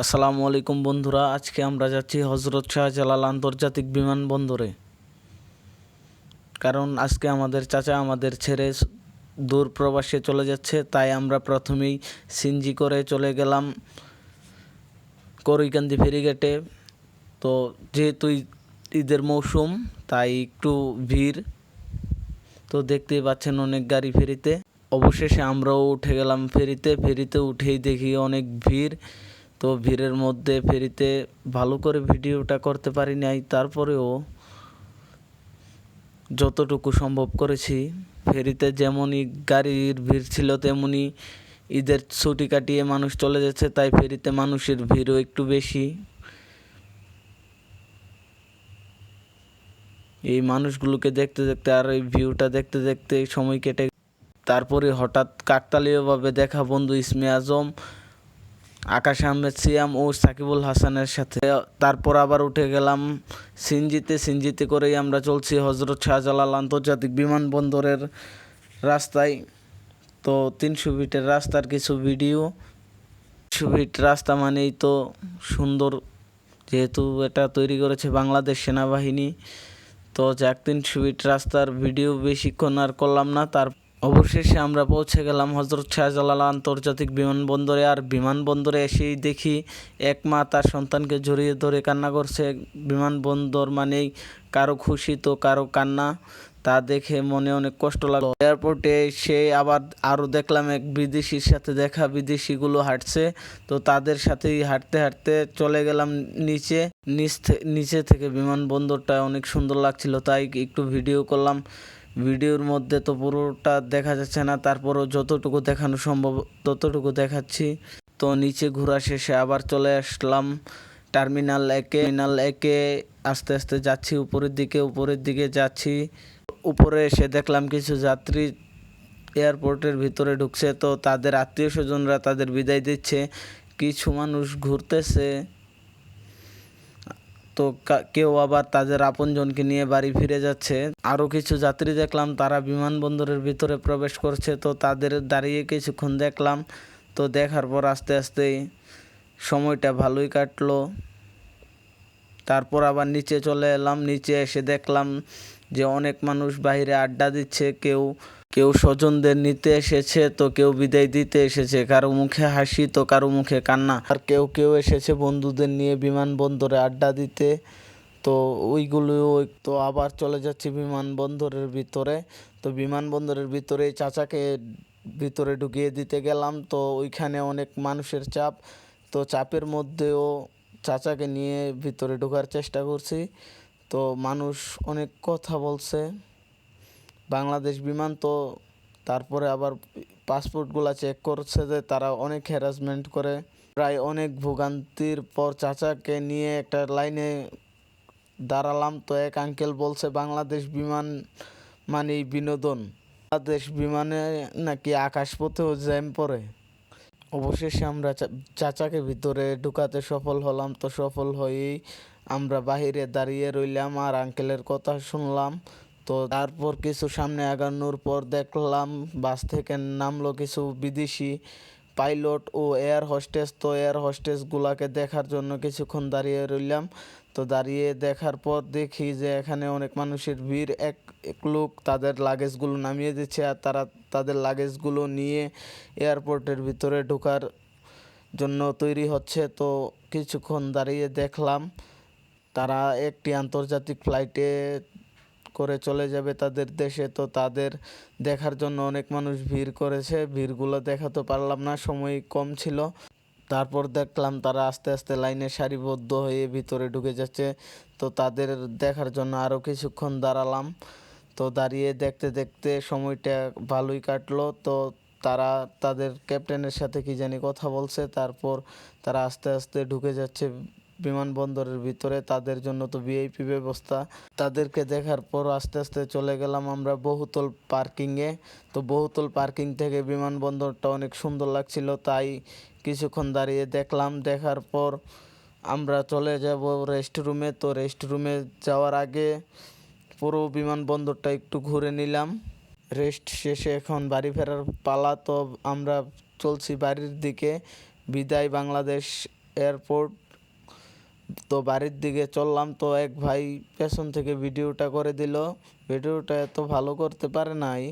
আসসালামু আলাইকুম বন্ধুরা, আজকে আমরা যাচ্ছি হজরত শাহজালাল আন্তর্জাতিক বিমানবন্দরে। কারণ আজকে আমাদের চাচা আমাদের ছেড়ে দূর প্রবাসে চলে যাচ্ছে, তাই আমরা প্রথমেই সিনজি করে চলে গেলাম করিকান্দি ফেরিঘাটে। তো যেহেতু ঈদের মৌসুম, তাই একটু ভিড়। তো দেখতেই পাচ্ছেন অনেক গাড়ি ফেরিতে। অবশেষে আমরাও উঠে গেলাম ফেরিতে ফেরিতে উঠেই দেখি অনেক ভিড়। তো ভিড়ের মধ্যে ফেরিতে ভালো করে ভিডিওটা করতে পারি নাই, তারপরেও যতটুকু সম্ভব করেছি। ফেরিতে যেমনই গাড়ির ভিড় ছিল, তেমনই ঈদের ছুটি কাটিয়ে মানুষ চলে যাচ্ছে, তাই ফেরিতে মানুষের ভিড়ও একটু বেশি। এই মানুষগুলোকে দেখতে দেখতে আর এই ভিউটা দেখতে দেখতে সময় কেটে তারপরে হঠাৎ কাকতালীয়ভাবে দেখা বন্ধু ইসমে আজম আকাশ আহমেদ সিয়াম ও সাকিবুল হাসানের সাথে। তারপর আবার উঠে গেলাম সিনজিতে। সিনজিতে করেই আমরা চলছি হজরত শাহজালাল আন্তর্জাতিক বিমানবন্দরের রাস্তায়। তো তিনশো ফিটের রাস্তার কিছু ভিডিও। তিনশো ফিট রাস্তা মানেই তো সুন্দর, যেহেতু এটা তৈরি করেছে বাংলাদেশ সেনাবাহিনী। তো যাক, তিনশো ফিট রাস্তার ভিডিও বেশিক্ষণ আর করলাম না। তার অবশেষে আমরা পৌঁছে গেলাম হজরত শাহজালাল আন্তর্জাতিক বিমানবন্দরে। আর বিমানবন্দরে এসেই দেখি এক মা তার সন্তানকে জড়িয়ে ধরে কান্না করছে। বিমানবন্দর মানেই কারও খুশি তো কারও কান্না। তা দেখে মনে অনেক কষ্ট লাগল। এয়ারপোর্টে সে আবার আরও দেখলাম এক বিদেশির সাথে দেখা। বিদেশিগুলো হাঁটছে। তো তাদের সাথেই হাঁটতে হাঁটতে চলে গেলাম নিচে। নিচ নিচে থেকে বিমানবন্দরটা অনেক সুন্দর লাগছিল। তাই একটু ভিডিও করলাম। ভিডিওর মধ্যে তো পুরোটা দেখা যাচ্ছে না, তারপরও যতটুকু দেখানো সম্ভব ততটুকু দেখাচ্ছি। তো নিচে ঘোরা শেষে আবার চলে আসলাম। টার্মিনাল একে টার্মিনাল একে, আস্তে আস্তে যাচ্ছি উপরের দিকে উপরের দিকে যাচ্ছি। উপরে এসে দেখলাম কিছু যাত্রী এয়ারপোর্টের ভিতরে ঢুকছে, তো তাদের আত্মীয় স্বজনরা তাদের বিদায় দিচ্ছে। কিছু মানুষ ঘুরতেছে। তো কেউ আবার তাদের আপনজনকে নিয়ে বাড়ি ফিরে যাচ্ছে। আরও কিছু যাত্রী দেখলাম, তারা বিমানবন্দরের ভিতরে প্রবেশ করছে। তো তাদের দাঁড়িয়ে কিছুক্ষণ দেখলাম, তো দেখার পর আস্তে আস্তে সময়টা ভালোই কাটলো। তারপর আবার নিচে চলে এলাম, নিচে এসে দেখলাম যে অনেক মানুষ বাইরে আড্ডা দিচ্ছে, কেউ কেউ স্বজনদের নিতে এসেছে, তো কেউ বিদায় দিতে এসেছে। কারও মুখে হাসি, তো কারও মুখে কান্না। আর কেউ কেউ এসেছে বন্ধুদের নিয়ে বিমানবন্দরে আড্ডা দিতে। তো ওইগুলো তো আবার চলে যাচ্ছি বিমানবন্দরের ভিতরে। তো বিমানবন্দরের ভিতরে চাচাকে ভিতরে ঢুকিয়ে দিতে গেলাম। তো ওইখানে অনেক মানুষের চাপ। তো চাপের মধ্যেও চাচাকে নিয়ে ভিতরে ঢোকার চেষ্টা করছি। তো মানুষ অনেক কথা বলছে। বাংলাদেশ বিমান তো তারপরে আবার পাসপোর্টগুলা চেক করছে যে তারা অনেক হ্যারাসমেন্ট করে। প্রায় অনেক ভোগান্তির পর চাচাকে নিয়ে একটা লাইনে দাঁড়ালাম তো এক আঙ্কেল বলছে, বাংলাদেশ বিমান মানেই বিনোদন। বাংলাদেশ বিমানে নাকি আকাশপথেও জ্যাম পড়ে। অবশেষে আমরা চাচাকে ভিতরে ঢুকাতে সফল হলাম। তো সফল হয়েই আমরা বাহিরে দাঁড়িয়ে রইলাম আর আঙ্কেলের কথা শুনলাম। তো তারপর কিছু সামনে আগানোর পর দেখলাম বাস থেকে নামলো কিছু বিদেশি পাইলট ও এয়ার হোস্টেস। তো এয়ার হোস্টেসগুলাকে দেখার জন্য কিছুক্ষণ দাঁড়িয়ে রইলাম। তো দাঁড়িয়ে দেখার পর দেখি যে এখানে অনেক মানুষের ভিড়। এক এক লোক তাদের লাগেজগুলো নামিয়ে দিচ্ছে আর তারা তাদের লাগেজগুলো নিয়ে এয়ারপোর্টের ভিতরে ঢোকার জন্য তৈরি হচ্ছে। তো কিছুক্ষণ দাঁড়িয়ে দেখলাম তারা একটি আন্তর্জাতিক ফ্লাইটে করে চলে যাবে তাদের দেশে, তো তাদের দেখার জন্য অনেক মানুষ ভিড় করেছে। ভিড়গুলো দেখাতে পারলাম না, সময় কম ছিল। তারপর দেখলাম তারা আস্তে আস্তে লাইনে সারিবদ্ধ হয়ে ভিতরে ঢুকে যাচ্ছে। তো তাদের দেখার জন্য আরও কিছুক্ষণ দাঁড়ালাম। তো দাঁড়িয়ে দেখতে দেখতে সময়টা ভালোই কাটলো। তো তারা তাদের ক্যাপ্টেনের সাথে কি জানি কথা বলছে। তারপর তারা আস্তে আস্তে ঢুকে যাচ্ছে বিমানবন্দরের ভিতরে, তাদের জন্য তো ভিআইপি ব্যবস্থা। তাদেরকে দেখার পর আস্তে আস্তে চলে গেলাম আমরা বহুতল পার্কিংয়ে। তো বহুতল পার্কিং থেকে বিমানবন্দরটা অনেক সুন্দর লাগছিল, তাই কিছুক্ষণ দাঁড়িয়ে দেখলাম। দেখার পর আমরা চলে যাব রেস্ট রুমে তো রেস্ট রুমে যাওয়ার আগে পুরো বিমানবন্দরটা একটু ঘুরে নিলাম। রেস্ট শেষে এখন বাড়ি ফেরার পালা। তো আমরা চলছি বাড়ির দিকে। বিদায় বাংলাদেশ এয়ারপোর্ট। তো বাড়ির দিকে চললাম তো এক ভাই পেছন থেকে ভিডিওটা করে দিল। ভিডিওটা এত ভালো করতে পারে নাই।